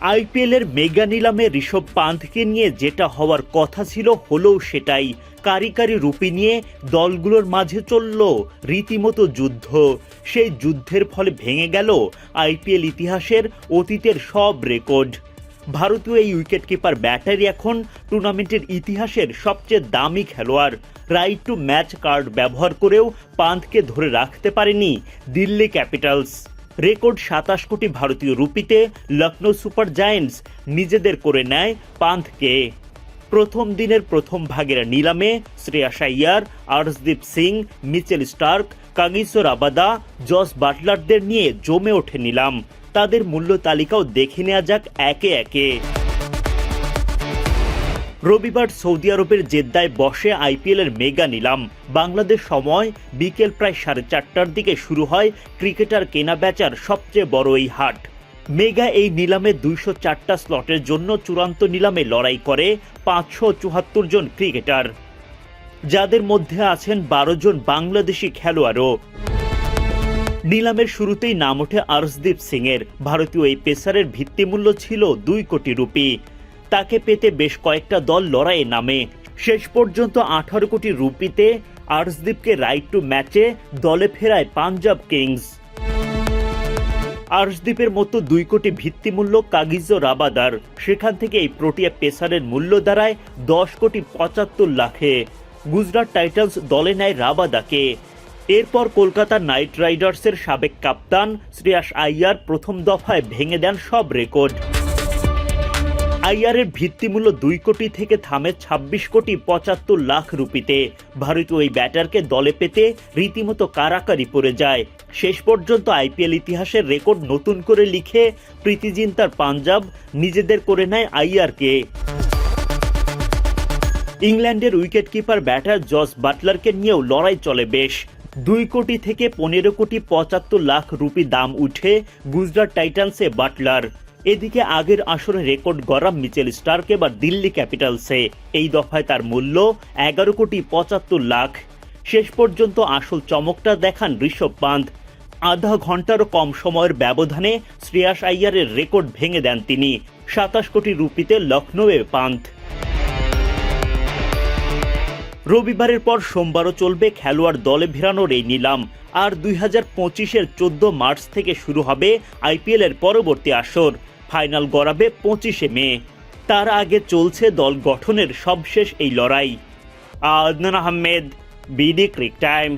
আইপিএলের মেগা নিলামে ঋষভ পান্থকে নিয়ে যেটা হওয়ার কথা ছিল, হলেও সেটাই। কারি কারি রুপি নিয়ে দলগুলোর মাঝে চলল রীতিমতো যুদ্ধ। সেই যুদ্ধের ফলে ভেঙে গেল আইপিএল ইতিহাসের অতীতের সব রেকর্ড। ভারতীয় এই উইকেটকিপার ব্যাটারি এখন টুর্নামেন্টের ইতিহাসের সবচেয়ে দামি খেলোয়াড়। রাইট টু ম্যাচ কার্ড ব্যবহার করেও পান্থকে ধরে রাখতে পারেনি দিল্লি ক্যাপিটালস। রেকর্ড সাতাশ কোটি ভারতীয় রুপিতে লখনৌ সুপার জায়েন্টস নিজেদের করে নেয় পান্থকে। প্রথম দিনের প্রথম ভাগের নিলামে Shreyas Iyer Arshdeep Singh, Mitchell Starc Kagiso Rabada, Jos বাটলারদের নিয়ে জমে ওঠে নিলাম। তাদের মূল্য তালিকাও দেখে নেওয়া যাক একে একে। রবিবার সৌদি আরবের জেদ্দায় বসে আইপিএলের মেগা নিলাম। বাংলাদেশ সময় বিকেল প্রায় সাড়ে চারটার দিকে শুরু হয় ক্রিকেটার কেনা বেচার সবচেয়ে বড় এই হাট। মেগা এই নিলামে দুইশো চারটা স্লটের জন্য চূড়ান্ত নিলামে লড়াই করে পাঁচশো চুয়াত্তর জন ক্রিকেটার। যাদের মধ্যে আছেন বারো জন বাংলাদেশি খেলোয়াড়ও। নিলামের শুরুতেই নাম ওঠে আর্শদীপ সিং এর ভারতীয় এই পেসারের ভিত্তিমূল্য ছিল দুই কোটি রুপি। তাকে পেতে বেশ কয়েকটা দল লড়াইয়ে নামে। শেষ পর্যন্ত আঠারো কোটি রুপিতে আর্শদীপকে রাইট টু ম্যাচে দলে ফেরায় পাঞ্জাব কিংস। আর্শদীপের মতো দুই কোটি ভিত্তিমূল্য কাগিজো রাবাদার। সেখান থেকে এই প্রোটিয়া পেসারের মূল্য দাঁড়ায় দশ কোটি পঁচাত্তর লাখে। গুজরাট টাইটান্স দলে নেয় রাবাদাকে। এরপর কলকাতা নাইট রাইডার্সের সাবেক কাপ্তান শ্রেয়াস আইয়ার প্রথম দফায় ভেঙে দেন সব রেকর্ড। আইয়ারের ভিত্তিমূল্য দুই কোটি থেকে থামে ২৬ কোটি পঁচাত্তর লাখ রুপিতে। ভারতীয় ওই ব্যাটারকে দলে পেতে রীতিমতো কারাকারি পড়ে যায়। শেষ পর্যন্ত আইপিএল ইতিহাসের রেকর্ড নতুন করে লিখে প্রীতিজিন তার পাঞ্জাব নিজেদের করে নেয় আইআরকে। ইংল্যান্ডের উইকেটকিপার ব্যাটার জস বাটলারকে নিয়েও লড়াই চলে বেশ। দুই কোটি থেকে পনেরো কোটি পঁচাত্তর লাখ রুপি দাম উঠে গুজরাট টাইটান্সে বাটলার। এদিকে আগের আসরে রেকর্ড গড়া মিচেল স্টার্ক এবার দিল্লি ক্যাপিটালসে। এই দফায় তার মূল্য এগারো কোটি পঁচাত্তর লাখ। শেষ পর্যন্ত আসল চমকটা দেখান ঋষভ পান্ত। আধা ঘন্টারও কম সময়ের ব্যবধানে শ্রেয়াস আইয়ারের রেকর্ড ভেঙে দেন তিনি। সাতাশ কোটি রুপিতে লখনৌয়ে পান্ত। রবিবারের পর সোমবারও চলবে খেলোয়াড় দলে ভেরানোর এই নিলাম। আর দুই হাজার পঁচিশের চোদ্দ মার্চ থেকে শুরু হবে আইপিএল এর পরবর্তী আসর। ফাইনাল গড়াবে পঁচিশে মে। তার আগে চলছে দল গঠনের সবশেষ এই লড়াই। Adnan Ahmed, BD Cric Time.